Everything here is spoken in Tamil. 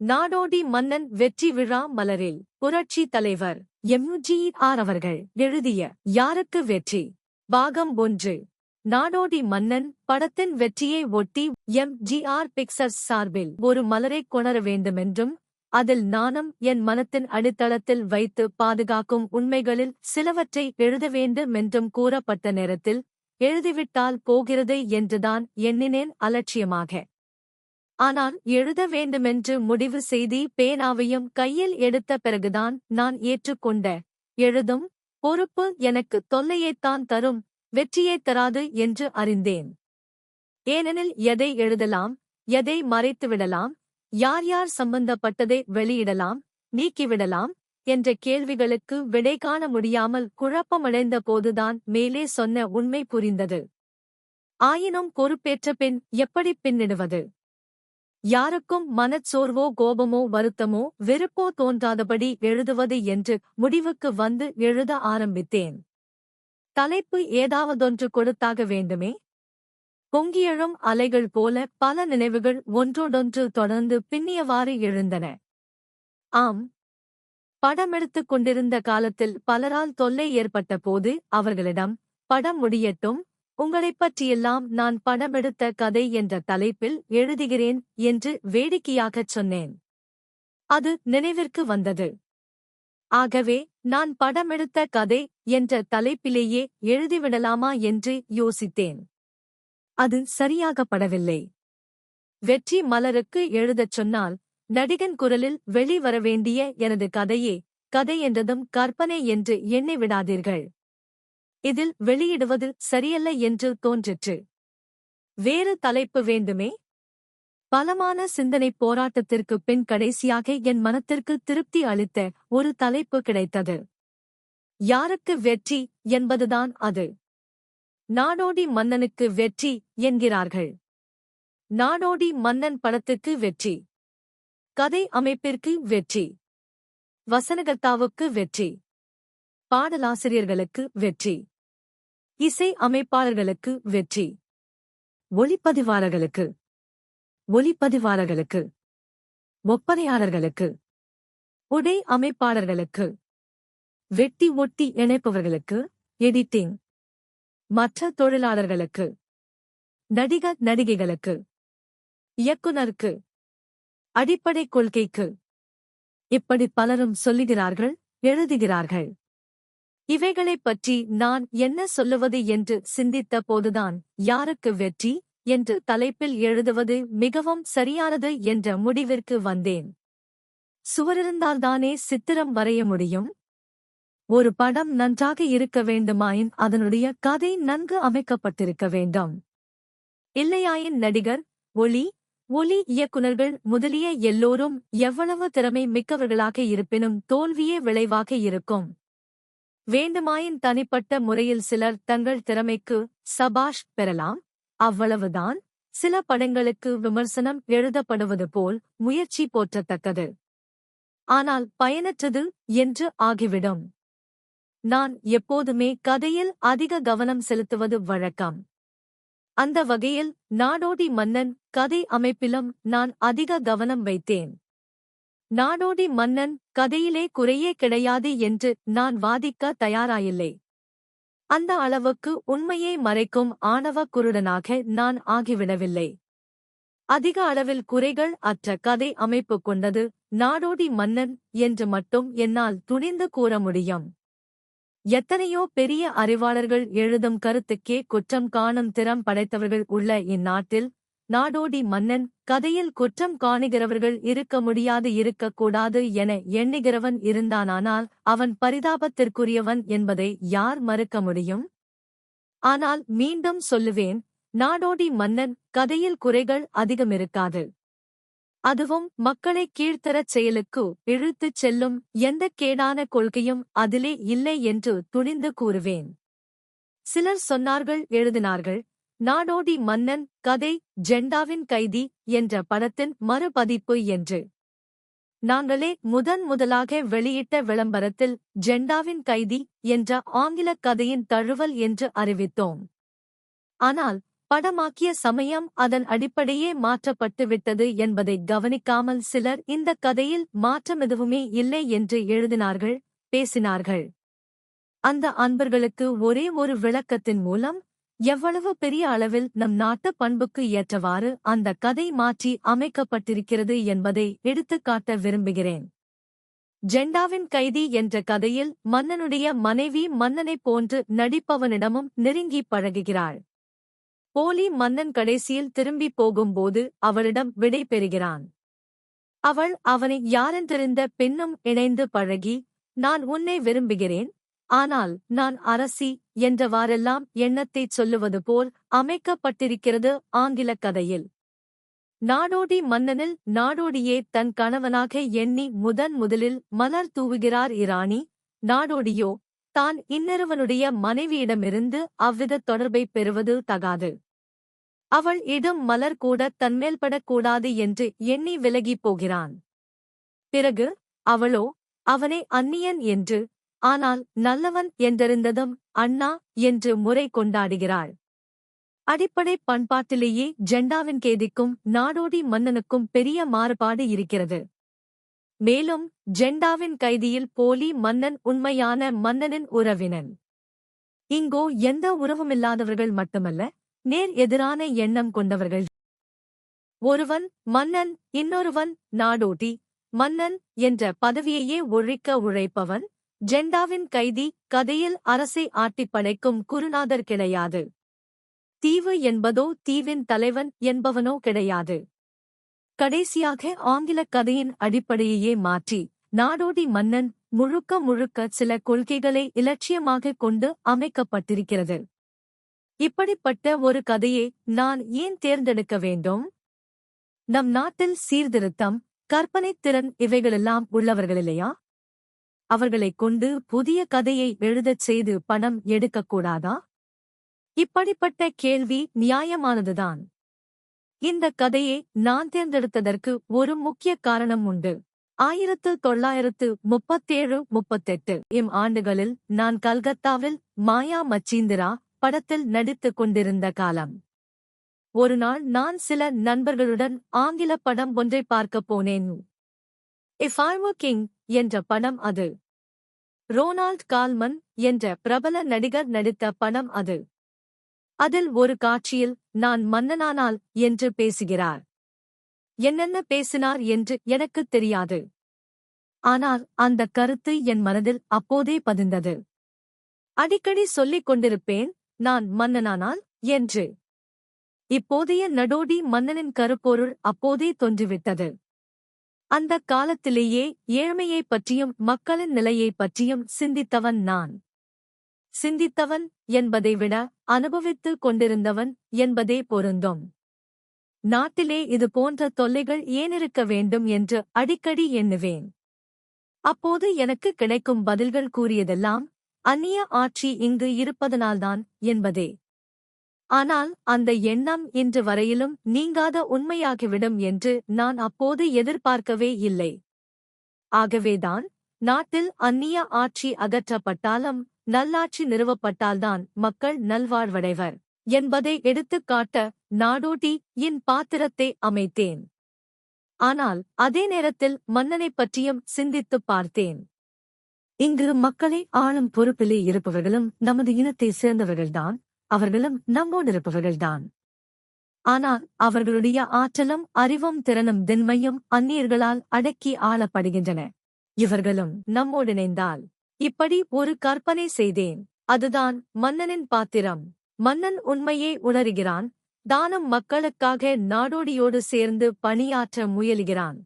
நாடோடி மன்னன் வெற்றி விழா மலரில் புரட்சி தலைவர் எம்ஜி ஆர். அவர்கள் எழுதிய யாருக்கு வெற்றி? பாகம் ஒன்று. நாடோடி மன்னன் படத்தின் வெற்றியை ஒட்டி எம். ஜி. ஆர். பிக்சர்ஸ் சார்பில் ஒரு மலரை கொணர வேண்டுமென்றும் அதில் நாணம் என் மனத்தின் அடித்தளத்தில் வைத்து பாதுகாக்கும் உண்மைகளில் சிலவற்றை எழுத வேண்டுமென்றும் கூறப்பட்ட நேரத்தில் எழுதிவிட்டால் போகிறது என்றுதான் எண்ணினேன் அலட்சியமாக. ஆனால் எழுத வேண்டுமென்று முடிவு செய்தி பேனாவையும் கையில் எடுத்த பிறகுதான் நான் ஏற்றுக்கொண்ட. எழுதும் பொறுப்பு எனக்கு தொல்லையைத்தான் தரும் வெற்றியைத் தராது என்று அறிந்தேன். ஏனெனில் எதை எழுதலாம் எதை மறைத்துவிடலாம் யார் யார் சம்பந்தப்பட்டதை வெளியிடலாம் நீக்கிவிடலாம் என்ற கேள்விகளுக்கு விடை காண முடியாமல் குழப்பமடைந்த போதுதான் மேலே சொன்ன உண்மை புரிந்தது. ஆயினும் பொறுப்பேற்ற பின் எப்படி பின்னிடுவது? யாருக்கும் மனச்சோர்வோ கோபமோ வருத்தமோ வெறுப்போ தோன்றாதபடி எழுதுவது என்று முடிவுக்கு வந்து எழுத ஆரம்பித்தேன். தலைப்பு ஏதாவதொன்று கொடுத்தாக வேண்டுமே? பொங்கியெழும் அலைகள் போல பல நினைவுகள் ஒன்றோடொன்று தொடர்ந்து பின்னியவாறு எழுந்தன. ஆம். படமெடுத்துக் கொண்டிருந்த காலத்தில் பலரால் தொல்லை ஏற்பட்ட போது அவர்களிடம் படம் முடியட்டும் உங்களைப் பற்றியெல்லாம் நான் படமெடுத்த கதை என்ற தலைப்பில் எழுதுகிறேன் என்று வேடிக்கையாகச் சொன்னேன். அது நினைவிற்கு வந்தது. ஆகவே நான் படமெடுத்த கதை என்ற தலைப்பிலேயே எழுதிவிடலாமா என்று யோசித்தேன். அது சரியாகப்படவில்லை. வெற்றி மலருக்கு எழுதச் சொன்னால் நடிகன் குரலில் வெளிவர வேண்டிய எனது கதையே கதை என்றதும் கற்பனை என்று எண்ணி விடாதீர்கள். இதில் வெளியிடுவது சரியல்ல என்று தோன்றிற்று. வேறு தலைப்பு வேண்டுமே? பலமான சிந்தனை போராட்டத்திற்கு பின் கடைசியாக என் மனத்திற்கு திருப்தி அளித்த ஒரு தலைப்பு கிடைத்தது. யாருக்கு வெற்றி என்பதுதான் அது. நாடோடி மன்னனுக்கு வெற்றி என்கிறார்கள். நாடோடி மன்னன் படத்துக்கு வெற்றி. கதை அமைப்பிற்கு வெற்றி. வசனகர்த்தாவுக்கு வெற்றி. பாடலாசிரியர்களுக்கு வெற்றி. இசை அமைப்பாளர்களுக்கு வெற்றி. ஒளிப்பதிவாளர்களுக்கு. ஒளிப்பதிவாளர்களுக்கு. ஒப்பனையாளர்களுக்கு. உடை அமைப்பாளர்களுக்கு. வெட்டி ஒட்டி இணைப்பவர்களுக்கு. எடிட்டிங். மற்ற தொழிலாளர்களுக்கு. நடிக நடிகைகளுக்கு. இயக்குனருக்கு அடிப்படை கொள்கைக்கு. இப்படி பலரும் சொல்லுகிறார்கள் எழுதுகிறார்கள். இவைகளைப் பற்றி நான் என்ன சொல்லுவது என்று சிந்தித்த போதுதான் யாருக்கு வெற்றி என்று தலைப்பில் எழுதுவது மிகவும் சரியானது என்ற முடிவிற்கு வந்தேன். சுவரிருந்தால்தானே சித்திரம் வரைய முடியும்? ஒரு படம் நன்றாக இருக்க வேண்டுமாயின் அதனுடைய கதை நன்கு அமைக்கப்பட்டிருக்க வேண்டும். இல்லையாயின் நடிகர் ஒளி ஒலி இயக்குனர்கள் முதலிய எல்லோரும் எவ்வளவு திறமை மிக்கவர்களாக இருப்பினும் தோல்வியே விளைவாக இருக்கும். வேண்டுமாயின் தனிப்பட்ட முறையில் சிலர் தங்கள் திறமைக்கு சபாஷ் பெறலாம். அவ்வளவுதான். சில படங்களுக்கு விமர்சனம் எழுதப்படுவது போல் முயற்சி போற்றத்தக்கது. ஆனால் பயனற்றது என்று ஆகிவிடும். நான் எப்போதுமே கதையில் அதிக கவனம் செலுத்துவது வழக்கம். அந்த வகையில் நாடோடி மன்னன் கதை அமைப்பிலும் நான் அதிக கவனம் வைத்தேன். நாடோடி மன்னன் கதையிலே குறையே கிடையாது என்று நான் வாதிக்க தயாராயில்லை. அந்த அளவுக்கு உண்மையை மறைக்கும் ஆணவ குருடனாக நான் ஆகிவிடவில்லை. அதிக அளவில் குறைகள் அற்ற கதை அமைப்பு கொண்டது நாடோடி மன்னன் என்று மட்டும் என்னால் துணிந்து கூற முடியும். எத்தனையோ பெரிய அறிவாளர்கள் எழுதும் கருத்துக்கே குற்றம் காணும் திறம் படைத்தவர்கள் உள்ள இந்நாட்டில் நாடோடி மன்னன் கதையில் குற்றம் காணுகிறவர்கள் இருக்க முடியாது இருக்கக்கூடாது என எண்ணுகிறவன் இருந்தானானால் அவன் பரிதாபத்திற்குரியவன் என்பதை யார் மறுக்க முடியும்? ஆனால் மீண்டும் சொல்லுவேன் நாடோடி மன்னன் கதையில் குறைகள் அதிகமிருக்காது. அதுவும் மக்களை கீழ்த்தரச் செயலுக்கு இழுத்துச் செல்லும் எந்த கேடான கொள்கையும் அதிலே இல்லை என்று துணிந்து கூறுவேன். சிலர் சொன்னார்கள் எழுதினார்கள் நாடோடி மன்னன் கதை ஜெண்டாவின் கைதி என்ற படத்தின் மறுபதிப்பு என்று. நாங்களே முதன் முதலாக வெளியிட்ட விளம்பரத்தில் ஜெண்டாவின் கைதி என்ற ஆங்கிலக் கதையின் தழுவல் என்று அறிவித்தோம். ஆனால் படமாக்கிய சமயம் அதன் அடிப்படையே மாற்றப்பட்டுவிட்டது என்பதை கவனிக்காமல் சிலர் இந்த கதையில் மாற்றம் எதுவுமே இல்லை என்று எழுதினார்கள் பேசினார்கள். அந்த அன்பர்களுக்கு ஒரே ஒரு விளக்கத்தின் மூலம் எவ்வளவு பெரிய அளவில் நம் நாட்டு பண்புக்கு ஏற்றவாறு அந்த கதை மாற்றி அமைக்கப்பட்டிருக்கிறது என்பதை எடுத்துக்காட்ட விரும்புகிறேன். ஜெண்டாவின் கைதி என்ற கதையில் மன்னனுடைய மனைவி மன்னனைப் போன்று நடிப்பவனிடமும் நெருங்கி பழகுகிறாள். போலி மன்னன் கடைசியில் திரும்பி போகும்போது அவளிடம் விடை பெறுகிறான். அவள் அவனை யாரென்றிருந்த பெண்ணும் இணைந்து பழகி நான் உன்னை விரும்புகிறேன் ஆனால் நான் அரசி என்றவாறெல்லாம் எண்ணத்தைச் சொல்லுவது போல் அமைக்கப்பட்டிருக்கிறது ஆங்கிலக் கதையில். நாடோடி மன்னனில் நாடோடியே தன் கணவனாக எண்ணி முதன் முதலில் மலர் தூவுகிறார் இராணி நாடோடியோ தான் இன்னொருவனுடைய மனைவியிடமிருந்து அவ்வித தொடர்பை பெறுவது தகாது. அவள் இடும் மலர் கூட தன்மேல்படக்கூடாது என்று எண்ணி விலகிப் போகிறான். பிறகு அவளோ அவனை அந்நியன் என்று ஆனால் நல்லவன் என்றிருந்ததும் அண்ணா என்று முறை கொண்டாடுகிறாள். அடிப்படை பண்பாட்டிலேயே ஜெண்டாவின் கேதிக்கும் நாடோடி மன்னனுக்கும் பெரிய மாறுபாடு இருக்கிறது. மேலும் ஜெண்டாவின் கைதியில் போலி மன்னன் உண்மையான மன்னனின் உறவினன். இங்கோ எந்த உறவுமில்லாதவர்கள் மட்டுமல்ல நேர் எதிரான எண்ணம் கொண்டவர்கள். ஒருவன் மன்னன் இன்னொருவன் நாடோடி மன்னன் என்ற பதவியையே ஒழிக்க உழைப்பவன் ஜெண்டாவின் கைதி கதையில் அரசை ஆட்டிப் படைக்கும் குருநாதர் கிடையாது. தீவு என்பதோ தீவின் தலைவன் என்பவனோ கிடையாது. கடைசியாக ஆங்கிலக் கதையின் அடிப்படையையே மாற்றி நாடோடி மன்னன் முழுக்க முழுக்க சில கொள்கைகளை இலட்சியமாக கொண்டு அமைக்கப்பட்டிருக்கிறது. இப்படிப்பட்ட ஒரு கதையை நான் ஏன் தேர்ந்தெடுக்க வேண்டும்? நம் நாட்டில் சீர்திருத்தம் கற்பனைத் திறன் இவைகளெல்லாம் உள்ளவர்களில்லையா அவர்களைக் கொண்டு புதிய கதையை எழுதச் செய்து பணம் எடுக்கக்கூடாதா இப்படிப்பட்ட கேள்வி நியாயமானதுதான். இந்த கதையை நான் தேர்ந்தெடுத்ததற்கு ஒரு முக்கிய காரணம் உண்டு. ஆயிரத்து தொள்ளாயிரத்து முப்பத்தேழு முப்பத்தெட்டு இம் ஆண்டுகளில் நான் கல்கத்தாவில் மாயா மச்சீந்திரா படத்தில் நடித்துக் கொண்டிருந்த காலம். ஒரு நாள் நான் சில நண்பர்களுடன் ஆங்கில படம் ஒன்றை பார்க்கப் போனேன். இஃப் ஐ கிங் என்ற படம் அது. ரோனால்ட் கால்மன் என்ற பிரபல நடிகர் நடித்த படம் அது. அதில் ஒரு காட்சியில் நான் மன்னனானால் என்று பேசுகிறார். என்னென்ன பேசினார் என்று எனக்குத் தெரியாது. ஆனால் அந்த கருத்து என் மனதில் அப்போதே பதிந்தது. அடிக்கடி சொல்லிக் கொண்டிருப்பேன் நான் மன்னனானால் என்று. இப்போதைய நடோடி மன்னனின் கருப்பொருள் அப்போதே தோன்றிவிட்டது. அந்த காலத்திலேயே ஏழ்மையைப் பற்றியும் மக்களின் நிலையைப் பற்றியும் சிந்தித்தவன் நான். சிந்தித்தவன் என்பதை விட அனுபவித்துக் கொண்டிருந்தவன் என்பதே பொருந்தும். நாட்டிலே இது போன்ற தொல்லைகள் ஏனிருக்க வேண்டும் என்று அடிக்கடி எண்ணுவேன். அப்போது எனக்கு கிடைக்கும் பதில்கள் கூறியதெல்லாம் அந்நிய ஆட்சி இங்கு இருப்பதனால்தான் என்பதே. ஆனால் அந்த எண்ணம் இன்று வரையிலும் நீங்காத உண்மையாகிவிடும் என்று நான் அப்போது எதிர்பார்க்கவே இல்லை. ஆகவேதான் நாட்டில் அந்நிய ஆட்சி அகற்றப்பட்டாலும் நல்லாட்சி நிறுவப்பட்டால்தான் மக்கள் நல்வாழ்வடைவர் என்பதை எடுத்துக்காட்ட நாடோடி இன் பாத்திரத்தை அமைத்தேன். ஆனால் அதே நேரத்தில் மன்னனைப் பற்றியும் சிந்தித்துப் பார்த்தேன். இங்கு மக்களை ஆளும் பொறுப்பிலே இருப்பவர்களும் நமது இனத்தை சேர்ந்தவர்கள்தான் அவர்களும் நம்மோடிருப்பவர்கள்தான் ஆனால் அவர்களுடைய ஆற்றலும் அறிவும் திறனும் திண்மையும் அந்நியர்களால் அடக்கி ஆளப்படுகின்றன. இவர்களும் நம்மோடிணைந்தால் இப்படி ஒரு கற்பனை செய்தேன். அதுதான் மன்னனின் பாத்திரம். மன்னன் உண்மையை உணர்கிறான். தானும் மக்களுக்காக நாடோடியோடு சேர்ந்து பணியாற்ற முயலுகிறான்.